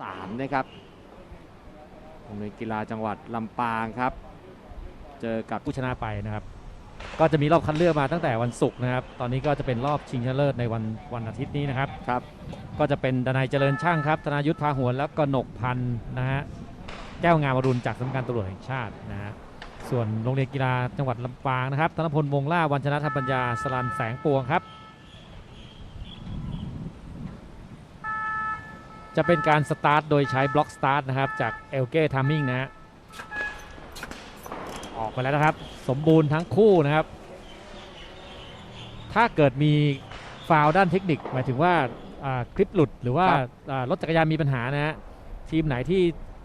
สามนะครับโรงเรียนกีฬาจังหวัดลำปางครับ เจอกับผู้ชนะไปนะครับ ก็จะมีรอบคัดเลือกมาตั้งแต่วันศุกร์นะครับ ตอนนี้ก็จะเป็นรอบชิงชนะเลิศในวันวันอาทิตย์นี้นะครับ ครับ ก็จะเป็นดนายเจริญช่างครับ ธนายุทธพาหวนแล้วก็หนกพันธ์นะฮะ แก้วงามอรุณจากสำนักงานตำรวจแห่งชาตินะฮะ ส่วนโรงเรียนกีฬาจังหวัดลำปางนะครับ ธนพลวงล่าวันชนะธรรมปัญญาสลันแสงปวงครับ จะเป็นการสตาร์ทโดยใช้บล็อกสตาร์ทนะครับ จากเอลเก้ทามมิ่งนะฮะออกไปแล้วนะครับ สมบูรณ์ทั้งคู่นะครับ ถ้าเกิดมีฟาวล์ด้านเทคนิค หมายถึงว่าอ่าคลิปหลุดหรือว่าครับอ่ารถจักรยานมีปัญหานะฮะทีมไหนที่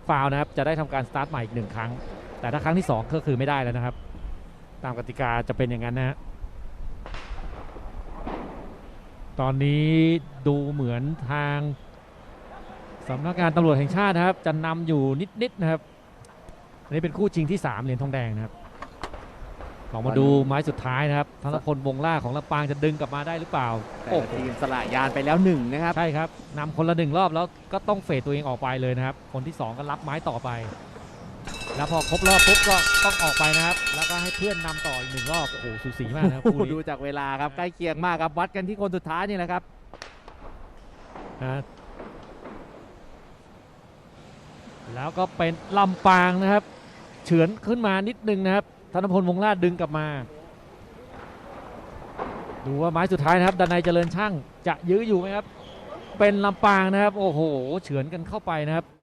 ฟาวล์นะครับจะได้ทำการสตาร์ทใหม่อีกหนึ่งครั้ง แต่ถ้าครั้งที่ 2 ก็คือไม่ได้แล้วนะครับ ตามกติกาจะเป็นอย่างนั้นนะฮะตอนนี้ดูเหมือนทาง สำนักงานตำรวจแห่งชาตินะครับ จะนำอยู่นิดๆนะครับอันนี้เป็นคู่ชิงที่3เหรียญทองแดงนะครับลองมาดูไม้สุดท้ายนะครับธนพลวงล่าของลำปางจะดึงกลับมาได้หรือเปล่าแต่โอ้ละโหทีมสละยานไปแล้วหนึ่งนะครับ ใช่ครับนำคนละหนึ่งรอบแล้วก็ต้องเฟดตัวเองออกไปเลยนะครับ คนที่ 2 ก็รับไม้ต่อไป แล้วพอครบรอบปุ๊บก็ต้องออกไปนะครับ แล้วก็ให้เพื่อนนำต่ออีกหนึ่งรอบ โอ้โหสูสีมากนะครับโอ้โหคู่ดูนี้จากเวลาครับใกล้เคียงมากครับวัดกันที่คนสุดท้ายนี่แหละครับ นะ แล้วก็เป็นลำปางนะครับ เฉือนขึ้นมานิดนึงนะครับ ธนพลวงลาดดึงกลับมา ดูว่าไม้สุดท้ายนะครับดานายเจริญช่างจะยื้ออยู่ไหมครับ เป็นลำปางนะครับ โอ้โห เฉือนกันเข้าไปนะครับ